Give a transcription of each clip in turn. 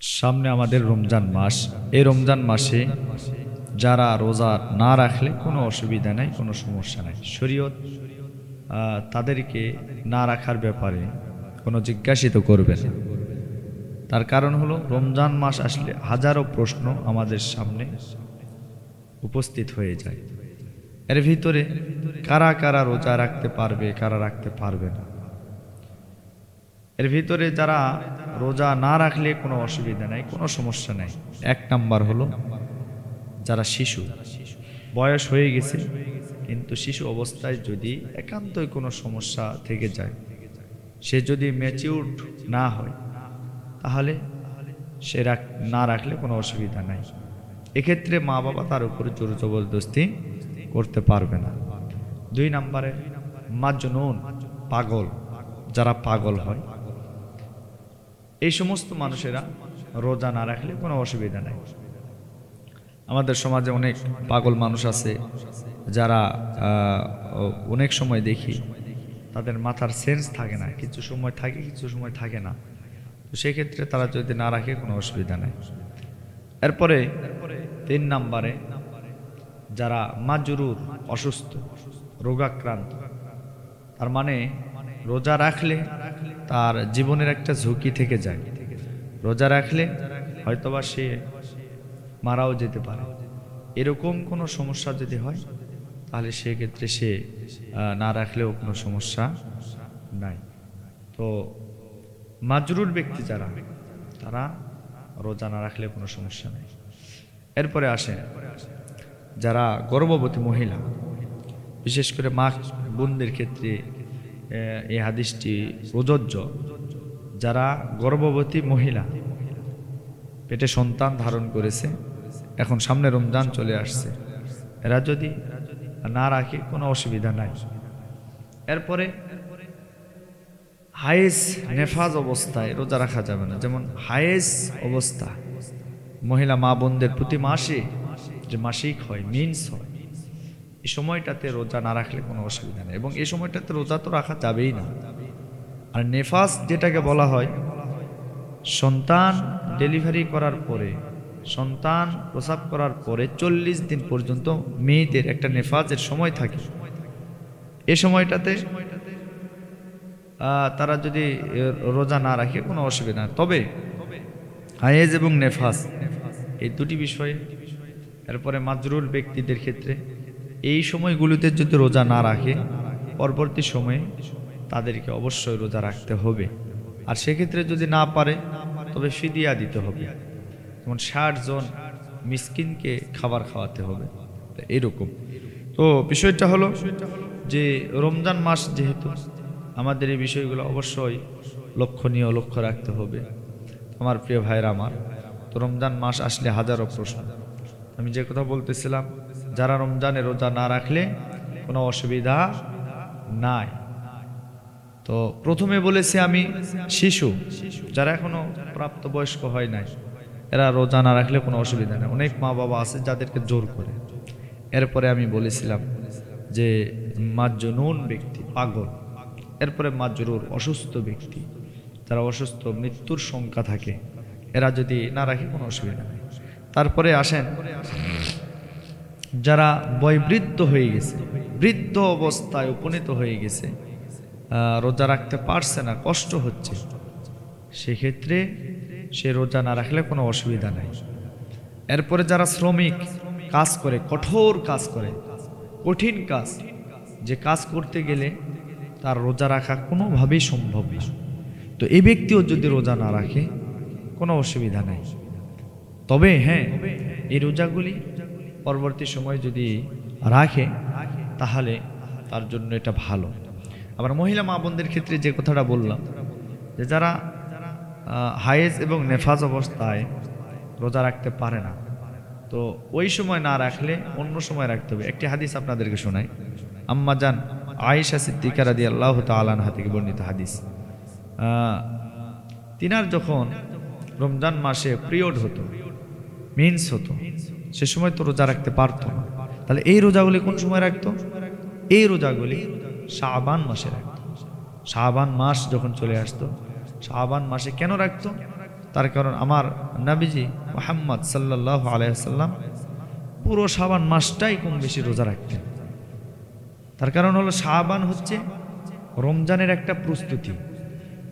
সামনে আমাদের রমজান মাস। এই রমজান মাসে যারা রোজা না রাখলে কোনো অসুবিধা নেই, কোনো সমস্যা নাই। শরীয়ত তাদেরকে না রাখার ব্যাপারে কোনো জিজ্ঞাসিত করবে না। তার কারণ হলো, রমজান মাস আসলে হাজারো প্রশ্ন আমাদের সামনে উপস্থিত হয়ে যায়। এর ভিতরে কারা কারা রোজা রাখতে পারবে, কারা রাখতে পারবে না? এর ভিতরে যারা রোজা না রাখলে কোনো অসুবিধা নাই, কোনো সমস্যা নাই। এক নাম্বার হলো যারা শিশু। বয়স হয়ে গেছে, কিন্তু শিশু অবস্থায় যদি একান্তই কোনো সমস্যা থেকে যায়, সে যদি ম্যাচিউর না হয়, তাহলে সে রাখ, না রাখলে কোনো অসুবিধা নাই। এক্ষেত্রে মা বাবা তার উপরে জোর জবরদস্তি করতে পারবে না। দুই নম্বরে, মাজনুন, পাগল। যারা পাগল হয় এই সমস্ত মানুষেরা রোজা না রাখলে কোনো অসুবিধা নাই। আমাদের সমাজে অনেক পাগল মানুষ আছে, যারা অনেক সময় দেখি তাদের মাথার সেন্স থাকে না, কিছু সময় থাকে, কিছু সময় থাকে না। তো সেক্ষেত্রে তারা যদি না রাখে কোনো অসুবিধা নেই। এরপরে তিন নাম্বারে যারা মাজরুর, অসুস্থ, রোগাক্রান্ত, তার মানে রোজা রাখলে তার জীবনের একটা ঝুঁকি থেকে যায়। রোজা রাখলে হয়তোবা সে মারাও যেতে পারে। এরকম কোনো সমস্যা যদি হয়, তাহলে সেক্ষেত্রে সে না রাখলেও কোনো সমস্যা নাই। তো মাজরুর ব্যক্তি যারা, তারা রোজা না রাখলে কোনো সমস্যা নেই। এরপরে আসে, যারা গর্ভবতী মহিলা, বিশেষ করে মা বোনদের ক্ষেত্রে এই হাদিসটি প্রযোজ্য। যারা গর্ভবতী মহিলা, পেটে সন্তান ধারণ করেছে, এখন সামনে রমজান চলে আসছে। এরা যদি না রাখে, কোনো অসুবিধা নাই। এরপরে হায়েস নেফাজ অবস্থায় রোজা রাখা যাবে না। যেমন হায়েস অবস্থা, মহিলা মা বোনদের প্রতি মাসে যে মাসিক হয়, মিন্স হয়। এই সময়টাতে রোজা না রাখলে কোনো অসুবিধা নেই এবং এই সময়টাতে রোজা তো রাখা যাবেই না। আর নেফাস যেটাকে বলা হয়, সন্তান ডেলিভারি করার পরে, সন্তান প্রসাব করার পরে চল্লিশ দিন পর্যন্ত মেয়েদের একটা নেফাজের সময় থাকে। এ সময়টাতে তারা যদি রোজা না রাখে কোনো অসুবিধা তবে হায়েজ এবং নেফাস, এই দুটি বিষয়ে, এরপরে মাজরুল ব্যক্তিদের ক্ষেত্রে এই সময়গুলোতে যদি রোজা না রাখে, পরবর্তী সময়ে তাদেরকে অবশ্যই রোজা রাখতে হবে। আর সেক্ষেত্রে যদি না পারে, তবে ফিদিয়া দিতে হবে। যেমন ষাট জন মিসকিনকে খাবার খাওয়াতে হবে। এরকম। তো বিষয়টা হলো যে, রমজান মাস যেহেতু, আমাদের এই বিষয়গুলো অবশ্যই লক্ষণীয়, লক্ষ্য রাখতে হবে। আমার প্রিয় ভাইরা আমার, তো রমজান মাস আসলে হাজারো প্রশ্ন। আমি যে কথা বলতেছিলাম যারা রমজানে রোজা না রাখলে কোনো অসুবিধা নাই। তো প্রথমে বলেছি আমি শিশু, যারা এখনও প্রাপ্তবয়স্ক হয় নাই, এরা রোজা না রাখলে কোনো অসুবিধা নেই। অনেক মা বাবা আছে যাদেরকে জোর করে। এরপরে আমি বলেছিলাম যে মাজনুন ব্যক্তি পাগল। এরপরে মাজরুর অসুস্থ ব্যক্তি, যারা অসুস্থ মৃত্যুর সংখ্যা থাকে, এরা যদি না রাখে কোনো অসুবিধা নেই। তারপরে আসেন যারা বয়বৃদ্ধ হয়ে গেছে, বৃদ্ধ অবস্থায় উপনীত হয়ে গেছে রোজা রাখতে পারছে না, কষ্ট হচ্ছে, সেক্ষেত্রে সে রোজা না রাখলে কোনো অসুবিধা নাই। এরপরে যারা শ্রমিক, কাজ করে, কঠোর কাজ করে, কঠিন কাজ, যে কাজ করতে গেলে তার রোজা রাখা কোনোভাবেই সম্ভব তো এই ব্যক্তিও যদি রোজা না রাখে, কোনো অসুবিধা নাই। তবে হ্যাঁ এই রোজাগুলি পরবর্তী সময় যদি রাখে, তাহলে তার জন্য এটা ভালো। আবার মহিলা মা বোনদের ক্ষেত্রে যে কথাটা বললাম, যে যারা হায়েজ এবং নেফাজ অবস্থায় রোজা রাখতে পারে না, তো ওই সময় না রাখলে অন্য সময় রাখতে হবে। একটি হাদিস আপনাদেরকে শোনাই। আম্মা যান আয়েশা সিদ্দিকা রাদি আল্লাহ তালানহা থেকে বর্ণিত হাদিস। তিনার যখন রমজান মাসে পিরিয়ড হতো, মিন্স হতো সে সময় তো রোজা রাখতে পারতো না। তাহলে এই রোজাগুলি কোন সময় রাখতো? এই রোজাগুলি শাবান মাসে রাখতো। শাবান মাস যখন চলে আসতো, শাবান মাসে কেন রাখতো? তার কারণ আমার নাবিজি মোহাম্মদ সাল্লাহ আলাইসাল্লাম পুরো সাবান মাসটাই কম বেশি রোজা রাখতেন। তার কারণ হলো শাহবান হচ্ছে রমজানের একটা প্রস্তুতি।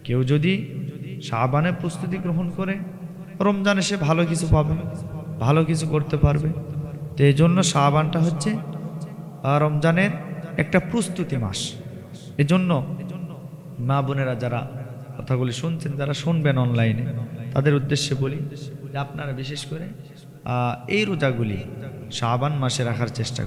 কেউ যদি শাহবানের প্রস্তুতি গ্রহণ করে, রমজানে সে ভালো কিছু পাবে। ভালো কিছু করতে পারবে। তো এই জন্য শাহবানটা হচ্ছে রমজানের একটা প্রস্তুতি মাস। এজন্য মা বোনেরা যারা কথাগুলি শুনছেন, যারা শুনবেন অনলাইনে, তাদের উদ্দেশ্যে বলি আপনারা বিশেষ করে এই রোজাগুলি শাহবান মাসে রাখার চেষ্টা করুন।